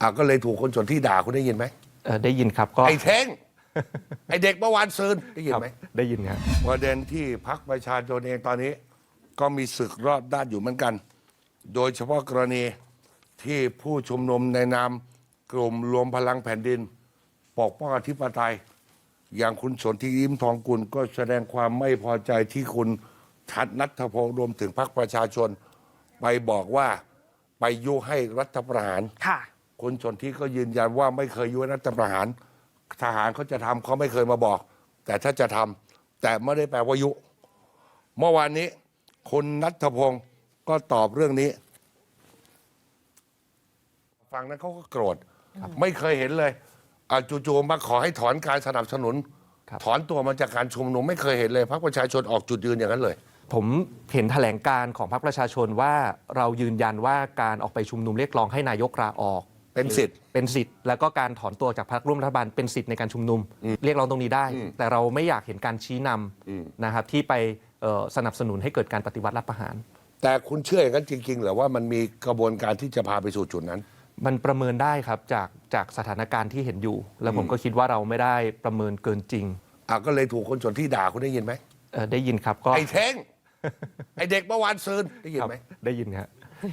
อะก็เลยถูกคนส่วนที่ด่าคุณได้ยินไหมเอ่อได้ยินครับก็ไอ้เท้งไอ้เด็กเมื่อวานซืนได้ยินครับไหมได้ยินครับ ประเด็นที่พักประชาชนเองตอนนี้ ก็มีศึกรอบด้านอยู่เหมือนกัน โดยเฉพาะกรณีที่ผู้ชุมนุมในนามกลุ่มรวมพลังแผ่นดิน ปกป้องอธิปไตย อย่างคุณสนธิยิ้มทองกุลก็แสดงความไม่พอใจที่คุณชัดนัทพงศ์รวมถึงพรรคประชาชน ไปบอกว่าไปยุให้รัฐประหาร ค่ะ คุณสนธิก็ยืนยันว่าไม่เคยยุให้รัฐประหาร ทหารเขาจะทำเขาไม่เคยมาบอก แต่ถ้าจะทำแต่ไม่ได้แปลว่ายุ เมื่อวานนี้ คุณนัทพงศ์ก็ตอบเรื่องนี้ ฟังนั้นเขาก็โกรธ ไม่เคยเห็นเลยอะจู่ๆมาขอให้ถอนการสนับสนุนครับถอนตัวมาจากการชุมนุมไม่เคยเห็นเลยพรรคประชาชนออกจุดยืนอย่างนั้นเลย ผมเห็นแถลงการของพรรคประชาชนว่าเรายืนยันว่าการออกไปชุมนุมเรียกร้องให้นายกลาออก เป็นสิทธิ์ เป็นสิทธิ์แล้วก็การถอนตัวจากพรรคร่วมรัฐบาลเป็นสิทธิ์ในการชุมนุม เรียกร้องตรงนี้ได้ แต่เราไม่อยากเห็นการชี้นำนะครับที่ไปเอ่อสนับสนุนให้เกิดการปฏิวัติรัฐประหาร แต่คุณเชื่ออย่างนั้นจริงๆเหรือว่ามันมีกระบวนการที่จะพาไปสู่จุดนั้น มันประเมินได้ครับจากจากสถานการณ์ที่เห็นอยู่ แล้วผมก็คิดว่าเราไม่ได้ประเมินเกินจริงอะก็เลยถูกคนส่วนที่ด่าคุณได้ยินไหมเอ่อได้ยินครับก็ไอ้เท้งไอ้เด็กเมื่อวานซืนได้ยินครับไหม ได้ยินครับ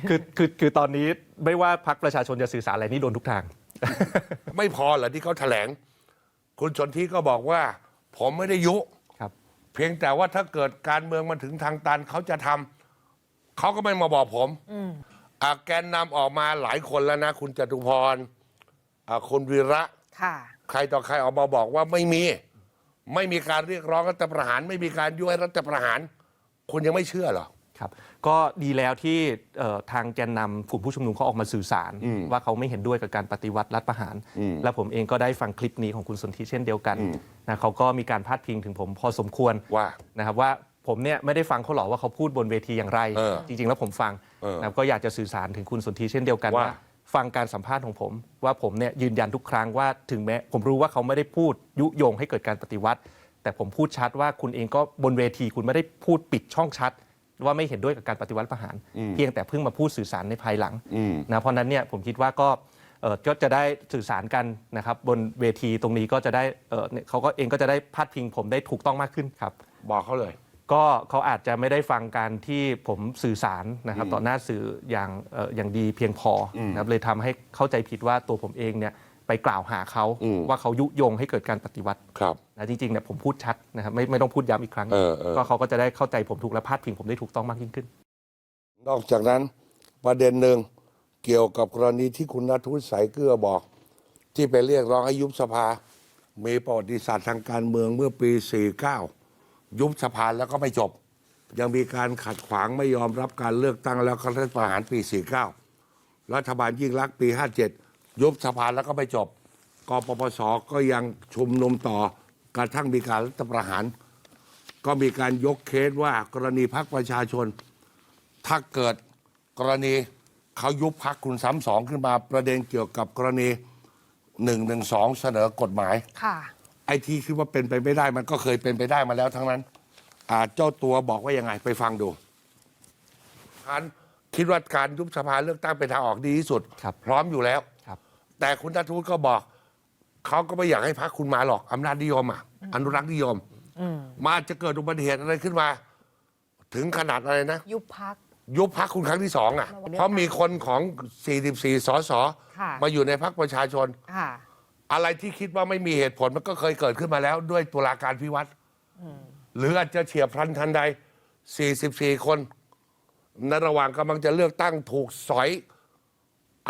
คือคือคือตอนนี้ไม่ว่าพรรคประชาชนจะสื่อสารอะไรนี่โดนทุกทาง ไม่พอเหรอที่เขาแถลง คุณสนธิก็บอกว่า ผมไม่ได้ยุ ครับ เพียงแต่ว่าถ้าเกิดการเมืองมันถึงทางตันเขาจะทำเขาก็ไม่มาบอกผมอะแกนนำออกมาหลายคนแล้วนะ คุณจตุพรอะคุณวีระ ค่ะ ใครต่อใครออกมาบอกว่าไม่มี ไม่มีการเรียกร้องรัฐประหาร ไม่มีการยุให้รัฐประหาร คุณยังไม่เชื่อเหรอ ครับก็ดีแล้วที่เอ่อทางแกนนำกลุ่มผู้ชุมนุมเขาออกมาสื่อสาร ว่าเขาไม่เห็นด้วยกับการปฏิวัติรัฐประหาร และผมเองก็ได้ฟังคลิปนี้ของคุณสนธิเช่นเดียวกันนะเขาก็มีการพาดพิงถึงผมพอสมควรว่านะครับว่าผมเนี่ยไม่ได้ฟังเขาหรอกว่าเขาพูดบนเวทีอย่างไรเออจริง ๆ แล้วผมฟังเออนะครับก็อยากจะสื่อสารถึงคุณสนธิเช่นเดียวกันว่าว่าฟังการสัมภาษณ์ของผม ว่าผมเนี่ยยืนยันทุกครั้งว่าถึงแม้ผมรู้ว่าเขาไม่ได้พูดยุยงให้เกิดการปฏิวัติ แต่ผมพูดชัดว่าคุณเองก็บนเวทีคุณไม่ได้พูดปิดช่องชัด ว่าไม่เห็นด้วยกับการปฏิวัติประหาร เพียงแต่เพิ่งมาพูดสื่อสารในภายหลังนะเพราะฉะนั้นเนี่ยผมคิดว่าก็เอ่อก็จะได้สื่อสารกันนะครับบนเวทีตรงนี้ก็จะได้เอ่อเนี่ยเขาก็เองก็จะได้พาดพิงผมได้ถูกต้องมากขึ้นครับ บอกเขาเลย ก็เขาอาจจะไม่ได้ฟังการที่ผมสื่อสารนะครับต่อหน้าสื่ออย่างเอ่ออย่างดีเพียงพออนะครับเลยทำให้เข้าใจผิดว่าตัวผมเองเนี่ย ไปกล่าวหาเขาอืม ว่าเขายุยงให้เกิดการปฏิวัติครับ นะจริงๆเนี่ยผมพูดชัดนะครับไม่ไม่ต้องพูดย้ำอีกครั้ง เออเออ ก็เขาก็จะได้เข้าใจผมถูกและพาดพิงผมได้ถูกต้องมากยิ่งขึ้น นอกจากนั้นประเด็นหนึ่งเกี่ยวกับกรณีที่คุณนัทวุฒิสายเกลือบอก ที่ไปเรียกร้องให้ยุบสภา มีประวัติศาสตร์ทางการเมืองเมื่อปี 49 ยุบสภาแล้วก็ไม่จบ ยังมีการขัดขวางไม่ยอมรับการเลือกตั้งแล้วก็รัฐประหารปี 49 รัฐบาลยิ่งรักษณ์ปี 57 ยุบสภาแล้วก็ไม่จบกปปสก็ยังชุมนุมต่อกระทั่งมีการรัฐประหาร ก็มีการยกเคสว่ากรณีพักประชาชน ถ้าเกิดกรณีเขายุบพักคุณซ้ำสองขึ้นมาประเด็นเกี่ยวกับกรณีหนึ่งหนึ่งสองเสนอกฎหมาย ค่ะ ไอ้ที่คิดว่าเป็นไปไม่ได้มันก็เคยเป็นไปได้มาแล้วทั้งนั้นอ่าเจ้าตัวบอกว่ายังไงไปฟังดูการคิดว่าการยุบสภาเลือกตั้งเป็นทางออกดีที่สุด ครับ พร้อมอยู่แล้วครับ แต่คุณนัทวุฒิก็บอก เขาก็ไม่อยากให้พักคุณมาหรอกอำนาจนิยมอะอนุรักษ์นิยมมาจะเกิดอุบัติเหตุอะไรขึ้นมา ถึงขนาดอะไรนะ ยุบพัก ยุบพักคุณครั้งที่สองอะ เพราะมีคนของ 44 สสค่ะมาอยู่ในพักประชาชนค่ะอะไรที่คิดว่าไม่มีเหตุผลมันก็เคยเกิดขึ้นมาแล้ว ด้วยตุลาการพิวัตรหรืออาจจะเฉียบพลันทันใด 44 คนในระหว่างกำลังจะเลือกตั้งถูกสอย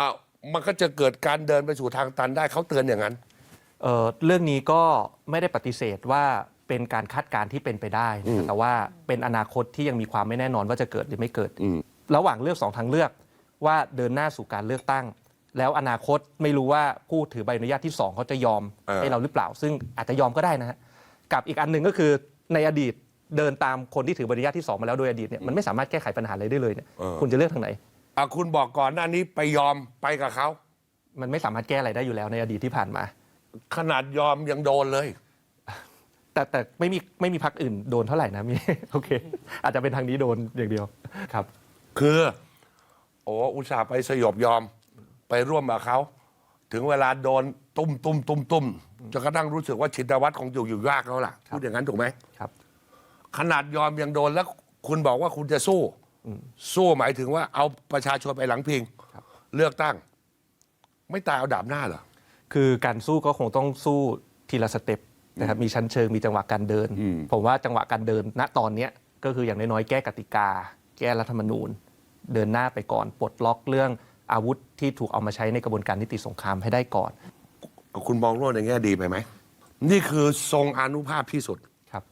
อ้าว มันก็จะเกิดการเดินไปสู่ทางตันได้เขาเตือนอย่างนั้น เอ่อเรื่องนี้ก็ไม่ได้ปฏิเสธว่าเป็นการคาดการณ์ที่เป็นไปได้นะครับแต่ว่าเป็นอนาคตที่ยังมีความไม่แน่นอนว่าจะเกิดหรือไม่เกิดระหว่างเลือกสองทางเลือกว่าเดินหน้าสู่การเลือกตั้ง แล้วอนาคตไม่รู้ว่าผู้ถือใบอนุญาตที่สองเขาจะยอมเออ ให้เราหรือเปล่า ซึ่งอาจจะยอมก็ได้นะฮะกับอีกอันหนึ่งก็คือในอดีตเดินตามคนที่ถือใบอนุญาตที่สองมาแล้วโดยอดีตเนี่ยมันไม่สามารถแก้ไขปัญหาอะไรได้เลยเนี่ยคุณจะเลือกทางไหน อะคุณบอกก่อนหน้านี้ไปยอมไปกับเขา มันไม่สามารถแก้อะไรได้อยู่แล้วในอดีตที่ผ่านมา ขนาดยอมยังโดนเลย แต่แต่ไม่มีไม่มีพักอื่นโดนเท่าไหร่นะมี โอเค อาจจะเป็นทางนี้โดนอย่างเดียวครับ คือ โอ้อุตส่าห์ไปสยบยอมไปร่วมกับเขาถึงเวลาโดนตุ้มตุ้มตุ้มตุ้มจนกระทั่งรู้สึกว่าชินวัตรคงอยู่อยู่ยากแล้วล่ะพูดอย่างนั้นถูกไหมครับ ขนาดยอมยังโดนแล้ว คุณบอกว่าคุณจะสู้ สู้หมายถึงว่าเอาประชาชนไปหลังพิง เลือกตั้ง ไม่ตายเอาดาบหน้าเหรอ คือการสู้ก็คงต้องสู้ทีละสเต็ปนะครับมีชั้นเชิงมีจังหวะการเดิน ผมว่าจังหวะการเดินณตอนเนี้ยก็คืออย่างน้อยๆแก้กติกา แก้รัฐธรรมนูญ เดินหน้าไปก่อนปลดล็อกเรื่องอาวุธที่ถูกเอามาใช้ในกระบวนการนิติสงครามให้ได้ก่อน คุณมองโลกในแง่ดีไปไหม นี่คือทรงอานุภาพที่สุดครับ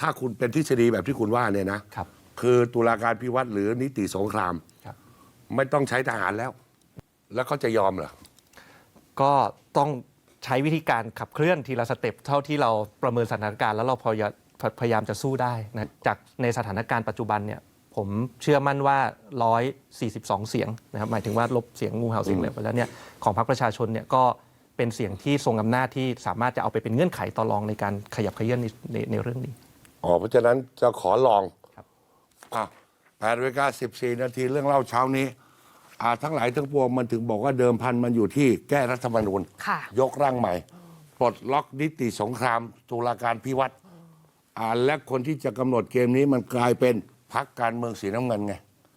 ถ้าคุณเป็นทฤษฎีแบบที่คุณว่าเนี่ยนะครับ คือตุลาการพิวัตรหรือนิติสงคราม ครับ ไม่ต้องใช้ทหารแล้ว แล้วเขาจะยอมเหรอ ก็ต้องใช้วิธีการขับเคลื่อนทีละสเต็ปเท่าที่เราประเมินสถานการณ์แล้วเราพยายามพยายามจะสู้ได้นะจากในสถานการณ์ปัจจุบันเนี่ยผมเชื่อมั่นว่า 142 เสียงนะครับหมายถึงว่าลบเสียงงูเห่าเสียงเหลวไปแล้วเนี่ยของพรรคประชาชนเนี่ยก็เป็นเสียงที่ทรงอำนาจที่สามารถจะเอาไปเป็นเงื่อนไขต่อรองในการขยับเขยื่อนในในในเรื่องนี้ อ๋อ เพราะฉะนั้นจะขอลองครับ อะแปดนาฬิกาสิบสี่นาทีเรื่องเล่าเช้านี้อ่าทั้งหลายทั้งปวงมันถึงบอกว่าเดิมพันมันอยู่ที่แก้รัฐธรรมนูญ ค่ะ ยกร่างใหม่ ปลดล็อกนิติสงครามตุลาการพิวัตรอ่าและคนที่จะกำหนดเกมนี้มันกลายเป็นพักการเมืองสีน้ำเงินไง